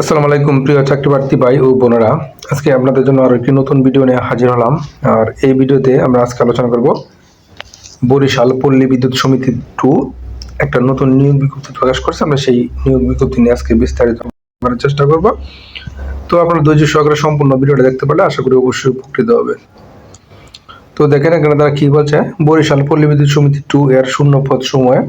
আসসালামু আলাইকুম, প্রিয় চাকরি প্রার্থী ভাই ও বোনেরা। আজকে আপনাদের জন্য আরও একটি নতুন ভিডিও নিয়ে হাজির হলাম। আর এই ভিডিওতে আমরা আজকে আলোচনা করব বরিশাল পল্লী বিদ্যুৎ সমিতি টু একটা নতুন নিয়োগ বিজ্ঞপ্তি প্রকাশ করছে। আমরা সেই নিয়োগ বিজ্ঞপ্তি নিয়ে আজকে বিস্তারিত করার চেষ্টা করব। তো আপনারা ধৈর্য সহকারে সম্পূর্ণ ভিডিওটা দেখতে পারলে আশা করি অবশ্যই উপকৃত হবে তো দেখেন এখানে তারা কি বলছে? বরিশাল পল্লী বিদ্যুৎ সমিতি টু এর শূন্য পদ সময়ে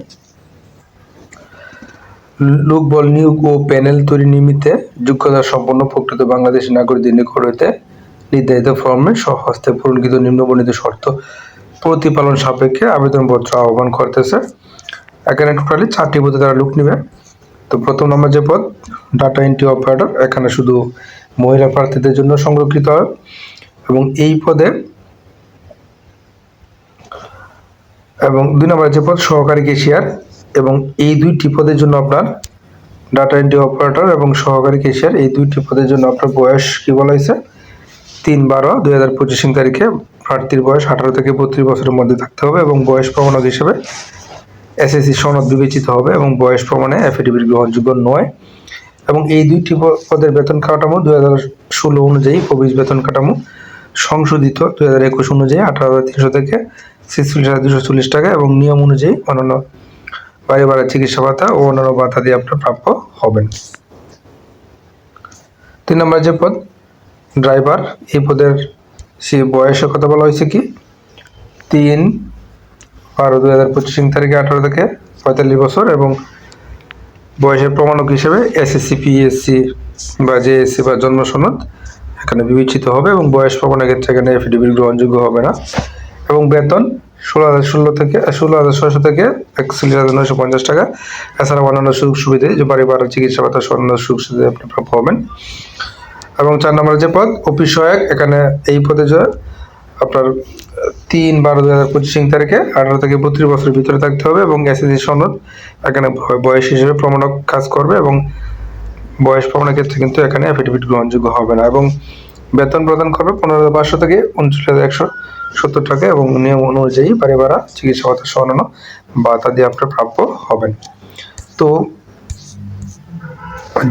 লোকবল নিয়োগ ও প্যানেল তৈরি নিমিত্তে যোগ্যতা সম্পন্ন প্রকৃত বাংলাদেশী নাগরিকদের নিকট হইতে নির্ধারিত ফর্মে স্বহস্তে পূরণকৃত নিম্নবর্ণিত শর্ত প্রতিপালন সাপেক্ষে আবেদনপত্র আহ্বান করতেছে। এখানে টোটালি চারটি পদে তারা লোক নেবে। তো প্রথম নম্বর যে পদ ডাটা এন্ট্রি অপারেটর এখানে শুধু মহিলা প্রার্থীদের জন্য সংরক্ষিত হয়। এবং এই পদে এবং দুই নম্বর যে পদ, সহকারী কেশিয়ার এবং এই দুইটি পদের জন্য আপনার ডাটা এন্ট্রি অপারেটর এবং সহকারী কেশিয়ার এই দুইটি পদের জন্য আপনার বয়স কি বলা হয়েছে? তিন বারো, দুই হাজার পঁচিশ তারিখে প্রার্থীর বয়স আঠারো থেকে বত্রিশ বছরের মধ্যে থাকতে হবে এবং বয়স প্রমাণক হিসেবে এসএসসি সনদ বিবেচিত হবে এবং বয়স প্রমাণে অ্যাফিডেভিট গ্রহণযোগ্য নয়। এবং এই দুইটি পদের বেতন কাঠামো দুই হাজার ষোলো অনুযায়ী প্রবেশ বেতন কাঠামো সংশোধিত দুই হাজার একুশ অনুযায়ী আঠারো হাজার তিনশো থেকে ছেচল্লিশ হাজার দুশো চল্লিশ টাকা এবং নিয়ম অনুযায়ী অন্যান্য ভাড়া চিকিৎসা ভাতা ও অন্যান্য ভাতা দিয়ে আপনার প্রাপ্য হবেন। তিন নম্বর যে পদ, ড্রাইভার, এই পদের সে বয়সের কথা বলা হয়েছে কি? তিন বারো দু হাজার পঁচিশ তারিখে আঠারো থেকে পঁয়তাল্লিশ বছর এবং বয়সের প্রমাণক হিসেবে এসএসসি, পিএসসি বা জেএসসি বা জন্ম সনদ এখানে বিবেচিত হবে এবং বয়স প্রমাণের ক্ষেত্রে এখানে এফিডেভিট গ্রহণযোগ্য হবে না। এবং বেতন ষোলো হাজার ষোলো থেকে, ষোলো হাজার ছয়শো থেকে একচল্লিশ হাজার নয়শো পঞ্চাশ টাকা। এছাড়া অন্যান্য সুযোগ সুবিধে, যে বাড়ি ভাড়া চিকিৎসা ভাতা অন্যান্য সুযোগ সুবিধা আপনি প্রাপ্য হবেন এবং চার নম্বর যে পদ, অফিস সহায়ক, এখানে এই পদে যে আপনার তিন বারো দুই হাজার পঁচিশ তারিখে আঠারো থেকে বত্রিশ বছরের ভিতরে থাকতে হবে এবং এসএসসি সনদ, এখানে বয়স হিসেবে প্রমাণক কাজ করবে এবং বয়স প্রমাণের ক্ষেত্রে কিন্তু এখানে অ্যাফিডেভিট গ্রহণযোগ্য হবে না। এবং বেতন প্রদান করবে পনেরো পাঁচশো থেকে উনচল্লিশ হাজার একশো সত্তর টাকা এবং নিয়ম অনুযায়ী বাড়ি ভাড়া, চিকিৎসা ভাতা অন্যান্য ভাতা দিয়ে আপনার প্রাপ্য হবেন। তো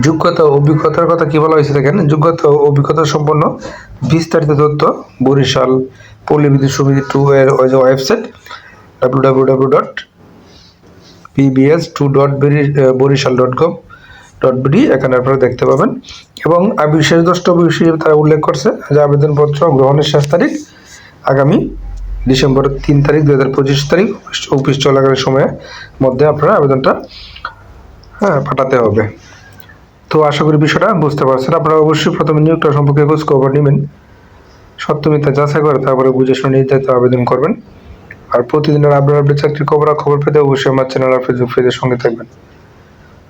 যোগ্যতা অভিজ্ঞতার কথা কি বলা হয়েছে দেখেন? যোগ্যতা অভিজ্ঞতা সম্পন্ন বিস্তারিত তথ্য বরিশাল পল্লী বিদ্যুৎ সমিতি টু এর website W W W dot PBS two dot Barishal dot com dot BD এখানে আপনারা দেখতে পাবেন। এবং বিশেষ দ্রষ্টব্য হিসেবে তারা উল্লেখ করছে যে আবেদনপত্র গ্রহণের শেষ তারিখ আগামী ডিসেম্বরের তিন তারিখ দু হাজার পঁচিশ তারিখ, অফিস চলাকালীন সময়ের মধ্যে আপনারা আবেদনটা হ্যাঁ পাঠাতে হবে। তো আশা করি বিষয়টা বুঝতে পারছেন। আপনারা অবশ্যই প্রথমে নিয়োগটা সম্পর্কে খোঁজ খবর নেবেন। সত্য মিথ্যা যাচাই করে তারপরে বুঝে শুনে নির্ধারিত আবেদন করবেন। আর প্রতিদিনের আপডেট আপডেট চাকরির খবর খবর পেতে অবশ্যই আমার চ্যানেল আর ফেসবুক পেজের সঙ্গে থাকবেন।